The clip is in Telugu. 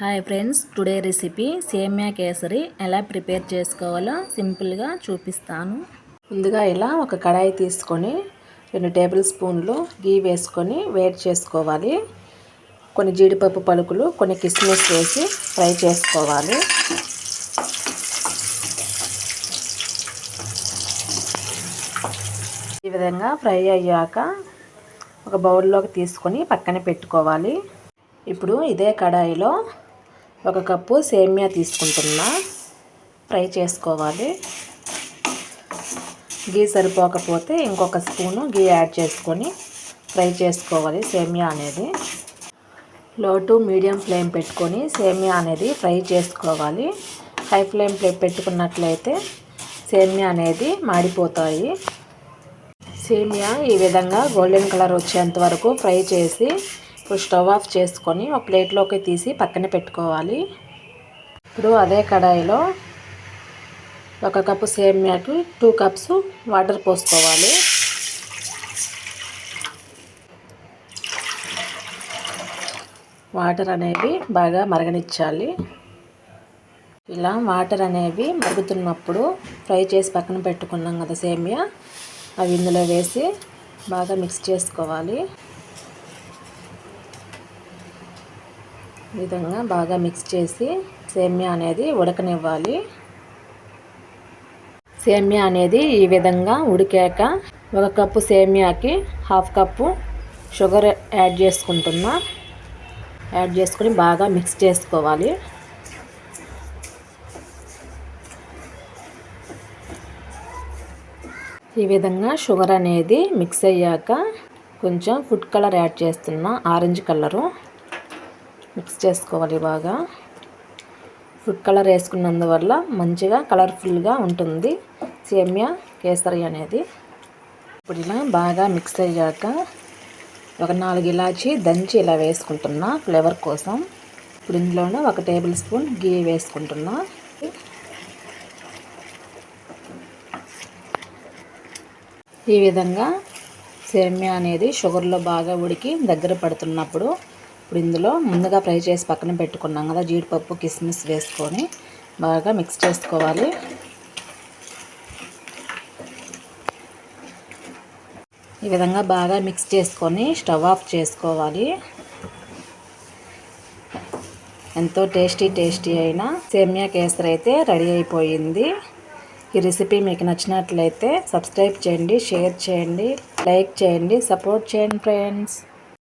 Hi friends today recipe semiya kesari ఎలా ప్రిపేర్ చేసుకోవాలో సింపుల్గా చూపిస్తాను. ముందుగా ఇలా ఒక కడాయి తీసుకొని రెండు టేబుల్ స్పూన్లు గీ వేసుకొని వేడి చేసుకోవాలి. కొన్ని జీడిపప్పు పలుకులు కొన్ని కిస్మిస్ వేసి ఫ్రై చేసుకోవాలి. ఈ విధంగా ఫ్రై అయ్యాక ఒక బౌల్లోకి తీసుకొని పక్కన పెట్టుకోవాలి. ఇప్పుడు ఇదే కడాయిలో ఒక కప్పు సేమియా తీసుకుంటున్నా. ఫ్రై చేసుకోవాలి. గీ సరిపోకపోతే ఇంకొక స్పూను గీ యాడ్ చేసుకొని ఫ్రై చేసుకోవాలి సేమియా అనేది. లో టు మీడియం ఫ్లేమ్ పెట్టుకొని సేమియా అనేది ఫ్రై చేసుకోవాలి. హై ఫ్లేమ్ పెట్టుకున్నట్లయితే సేమియా అనేది మాడిపోతాయి. సేమియా ఈ విధంగా గోల్డెన్ కలర్ వచ్చేంత వరకు ఫ్రై చేసి ఇప్పుడు స్టవ్ ఆఫ్ చేసుకొని ఒక ప్లేట్లోకి తీసి పక్కన పెట్టుకోవాలి. ఇప్పుడు అదే కడాయిలో ఒక కప్పు సేమ్యాకి టూ కప్స్ వాటర్ పోసుకోవాలి. వాటర్ అనేవి బాగా మరగనిచ్చాలి. ఇలా వాటర్ అనేవి మరుగుతున్నప్పుడు ఫ్రై చేసి పక్కన పెట్టుకున్నాం కదా సేమియా అవి ఇందులో వేసి బాగా మిక్స్ చేసుకోవాలి. విధంగా బాగా మిక్స్ చేసి సేమ్యా అనేది ఉడకనివ్వాలి. సేమ్యా అనేది ఈ విధంగా ఉడికాక ఒక కప్పు సేమ్యాకి హాఫ్ కప్పు షుగర్ యాడ్ చేసుకుంటున్నా. యాడ్ చేసుకుని బాగా మిక్స్ చేసుకోవాలి. ఈ విధంగా షుగర్ అనేది మిక్స్ అయ్యాక కొంచెం ఫుడ్ కలర్ యాడ్ చేస్తున్నా ఆరెంజ్ కలరు మిక్స్ చేసుకోవాలి బాగా. ఫుడ్ కలర్ వేసుకున్నందువల్ల మంచిగా కలర్ఫుల్గా ఉంటుంది. సేమ్యా కేసరి అనేది. ఇప్పుడు ఇలా బాగా మిక్స్ అయ్యాక ఒక నాలుగు ఇలాచి దంచి ఇలా వేసుకుంటున్నా ఫ్లేవర్ కోసం. ఇప్పుడు ఇందులోనే ఒక టేబుల్ స్పూన్ గీ వేసుకుంటున్నా. ఈ విధంగా సేమ్యా అనేది షుగర్లో బాగా ఉడికి దగ్గర పడుతున్నప్పుడు ఇప్పుడు ఇందులో ముందుగా ఫ్రై చేసి పక్కన పెట్టుకున్నాం కదా జీడిపప్పు కిస్మిస్ వేసుకొని బాగా మిక్స్ చేసుకోవాలి. ఈ విధంగా బాగా మిక్స్ చేసుకొని స్టవ్ ఆఫ్ చేసుకోవాలి. ఎంతో టేస్టీ టేస్టీ అయిన సేమియా కేసరి అయితే రెడీ అయిపోయింది. ఈ రెసిపీ మీకు నచ్చినట్లయితే సబ్స్క్రైబ్ చేయండి షేర్ చేయండి లైక్ చేయండి సపోర్ట్ చేయండి ఫ్రెండ్స్.